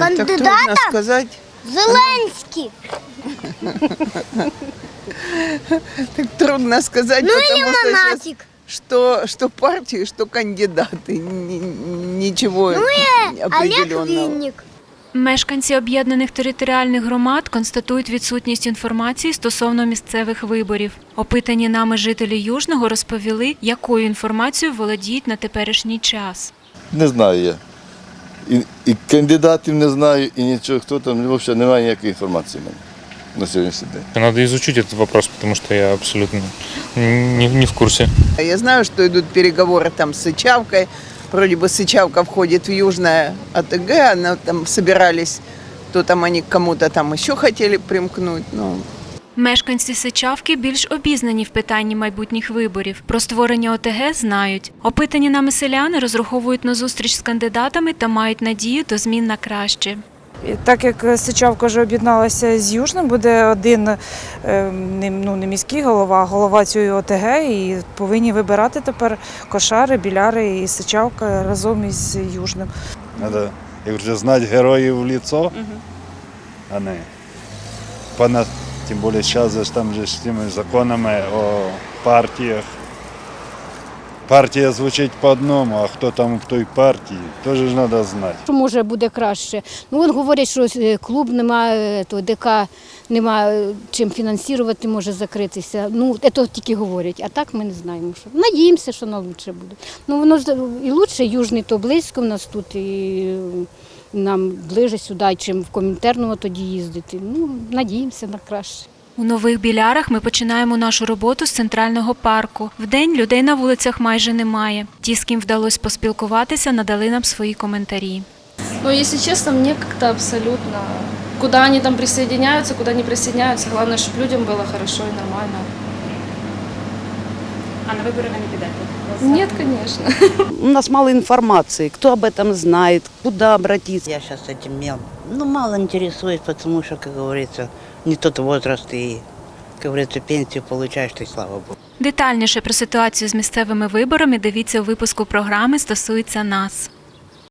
Ой, так трудно Кандидата? сказать. Зеленський. Так трудно сказать, Ну или потому что, щас- Монатик. что, что партии, что кандидаты. Ни- Ничего Ну и Олег определенного. Винник. Мешканці об'єднаних територіальних громад констатують відсутність інформації стосовно місцевих виборів. Опитані нами жителі Южного розповіли, якою інформацією володіють на теперішній час. Не знаю я. І, і кандидатів не знаю, і нічого, хто там, взагалі немає ніякої інформації в мене на сьогоднішній день. Надо изучить этот вопрос, потому что я абсолютно не, не в курсе. Я знаю, что идут переговоры там с Сычавкой. Вроде бы Сычавка входит в Южное АТГ, она там собирались, то там они к кому-то там еще хотели примкнуть. Ну, Мешканці Сичавки більш обізнані в питанні майбутніх виборів. Про створення ОТГ знають. Опитані нами селяни розраховують на зустріч з кандидатами та мають надію до змін на краще. Так як Сичавка вже об'єдналася з Южним, буде один е, не, ну, не міський голова, а голова цієї ОТГ, і повинні вибирати тепер кошари, біляри і Сичавка разом із Южним. Як вже знати героїв в лицо, а не понад, тим більше зараз же там же ж з тими законами о партіях. Партія звучить по одному, а хто там в той партії, теж треба знати. що може буде краще. Ну, от говорять, що е, клуб немає, то ДК немає чим фінансувати, може закритися. Ну, це тільки говорять, а так ми не знаємо. Що. Надіємося, що на лучше буде. Ну, воно ж і лучше, южний, то близько в нас тут, і е, нам ближе сюди, чим в Комінтерного тоді їздити. Ну, надіємося на краще. У нових білярах ми починаємо нашу роботу з центрального парку. Вдень людей на вулицях майже немає. Ті, з ким вдалося поспілкуватися, надали нам свої коментарі. Но, если честно, мне как-то абсолютно... Куда они там присоединяются, куда не присоединяются, главное, чтобы людям было хорошо и нормально. А на вибори не підете? Нет, конечно. У нас мало информации, кто об этом знает, куда обратиться. Я сейчас этим мел, ну, мало интересуюсь, потому что, как говорится, не тот возраст и, как говорится, пенсию получаешь, то слава богу. Детальніше про ситуацію з місцевими виборами дивіться у випуску програми «Стосується нас.